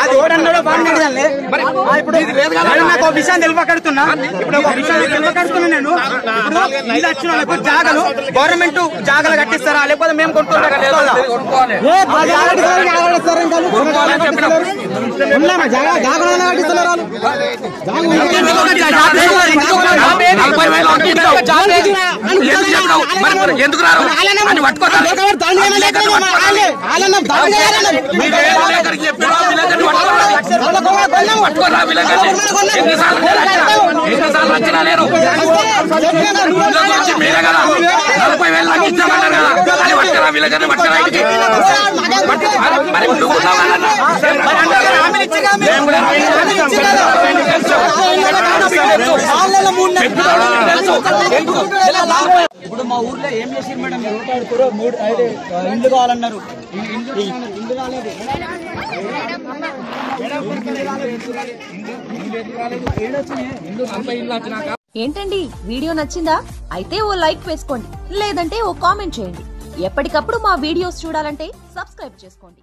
అది ఓడన్నాడో ఇప్పుడు నాకు విషయం తెలియకడుతున్నా ఇప్పుడు ఒక విషయం తెలియకడుతున్నా నేను. ఇప్పుడు ఇది వచ్చిన వాళ్ళకు జాగలు గవర్నమెంట్ జాగలు కట్టిస్తారా? లేకపోతే మేము కొనుక్కోవాలి ఎందుకు రారు అని పట్టుకోరా పట్టుకోరా విలేకరులు ఎన్నిసార్లు ఎన్నిసార్లు వచ్చినా లేరు మీరే కదా నలభై వేలు నాకు ఇచ్చామన్నారు కదా అని పట్టుకురా విలేకరులు పట్టుకురా ఇంటికి మరి- నువ్వు కూడా ఇప్పుడు మా ఊర్లో ఏం చేసి మేడం? మీరు ఓటాడుకోరు మూడు ఐదు ఇండ్లు కావాలన్నారు. ఇండ్లు ఇండ్లు రాలేదు ఏంటండి? వీడియో నచ్చిందా? అయితే ఓ లైక్ వేసుకోండి. లేదంటే ఓ కామెంట్ చేయండి. ఎప్పటికప్పుడు మా వీడియోస్ చూడాలంటే సబ్స్క్రైబ్ చేసుకోండి.